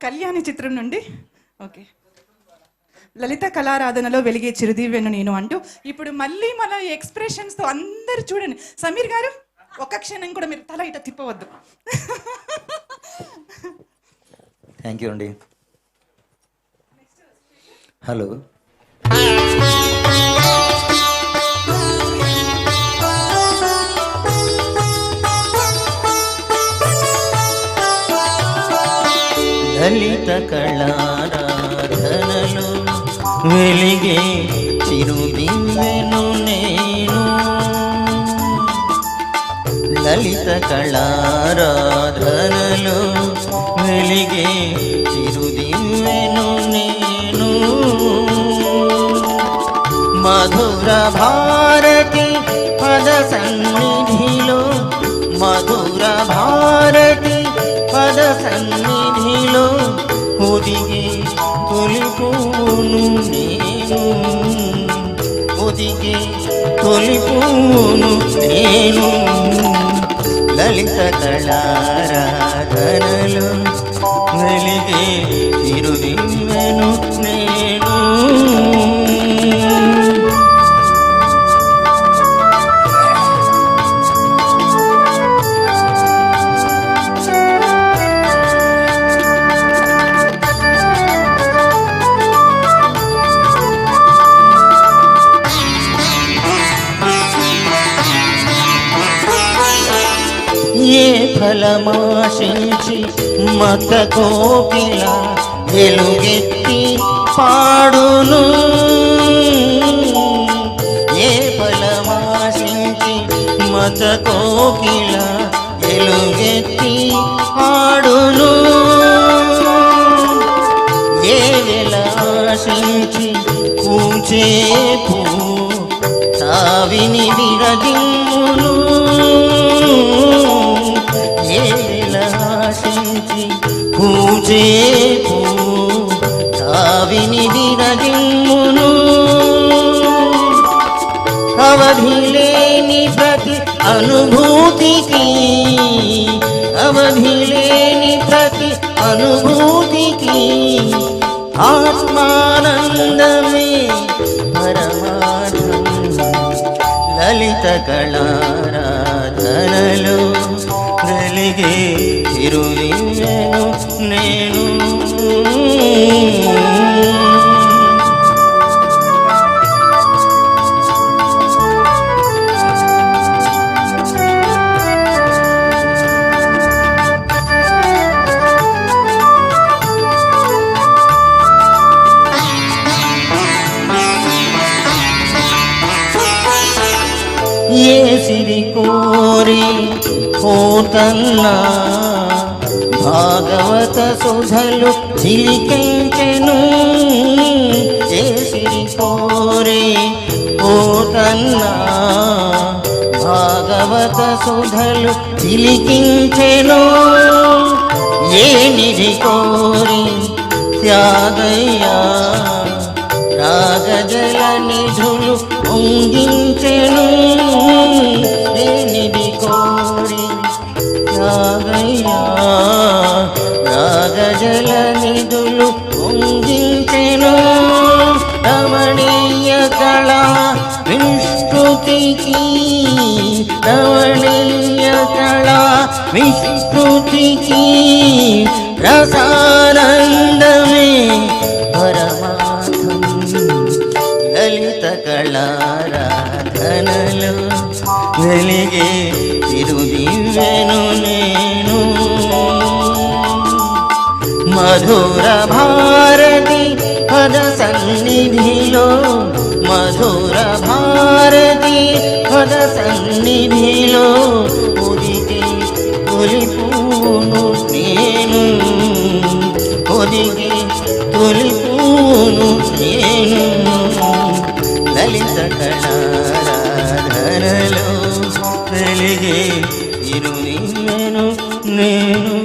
కళ్యాణి చిత్రం నుండి ఓకే. లలిత కళారాధనలో వెలిగే చిరుదివ్యను నేను అంటూ ఇప్పుడు మళ్ళీ మన ఎక్స్ప్రెషన్స్తో అందరు చూడండి. సమీర్ గారు ఒక్క క్షణం కూడా మీరు తల ఇట తిప్పవద్దు. థ్యాంక్ యూ అండి హలో లలిత కళారాధనలు వెలిగే చిరుదివ్వెను నేను లలిత కళారాధనలు వెలిగే చిరుదివ్వెను నేను మధుర భారతి సన్నిధిలో ఒదిగే తొలిపోను నేను. ఒదిగే తొలిపోను నేను. లలిత కళారాధనలు వెలిగే తిరుదివ్వెను నేను. ఏ ఫలమాశించి మత కోకిల వెలుగెత్తి పాడును? ఏ ఫలమాశించి మత కోకిల వెలుగెత్తి పాడును? ఏ వెలాశించి కూచే కూచే పూ విరగిమ్మును విరదిమ్మును అవధి లేని ప్రతి అనుభూతికి అవధి లేని ప్రతి అనుభూతికి ఆత్మానందమే పరమార్థం లలిత కళారాధనలో వెలిగే తిరువిను నేను ఏ సిరి కోరి పోతన్నా భాగవత సుధలు చిలికెంచెను. చేసి కోరి పోతన్నా భాగవత సుధలు చిలికించెను. ఏ నిధి కోరి త్యాగయ్యా రాగజల నిధులు పొంగించెను. పొంగించెను రమణీయ కళ విష్ణుతికి. రమణీయ కళ విష్ణుతికి. రసానందమే పరమార్థం. లలిత కళారాధనలు వెలిగే తిరుదివ్వెను నేను. మధుర భారతి పద సన్నిధిలో మధుర భారతి పద సన్నిధిలో ఉదికి తొలిపూను నేను ఉదికి తొలిపూను నేను లలిత కళారాధనలో కలిగే ఇరు నిన్ను నేను